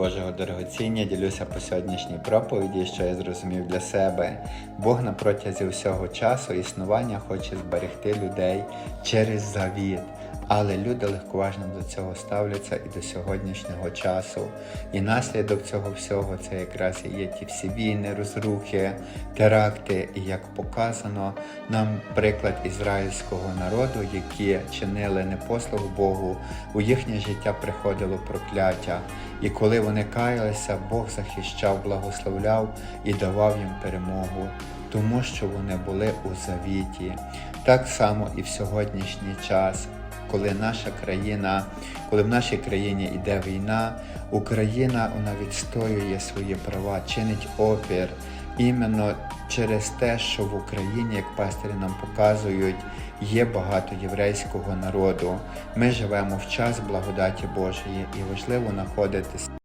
Божого дорогоціння ділюся по сьогоднішній проповіді, що я зрозумів для себе. Бог на протязі всього часу існування хоче зберегти людей через завіт. Але люди легковажно до цього ставляться і до сьогоднішнього часу. І наслідок цього всього це якраз і є ті всі війни, розрухи, теракти. І як показано, нам приклад ізраїльського народу, які чинили непослух Богу, у їхнє життя приходило прокляття. І коли вони каялися, Бог захищав, благословляв і давав їм перемогу, тому що вони були у завіті. Так само і в сьогоднішній час коли наша країна, коли в нашій країні йде війна, Україна вона відстоює свої права, чинить опір іменно через те, що в Україні, як пастирі нам показують, є багато єврейського народу. Ми живемо в час благодаті Божої і важливо знаходитися.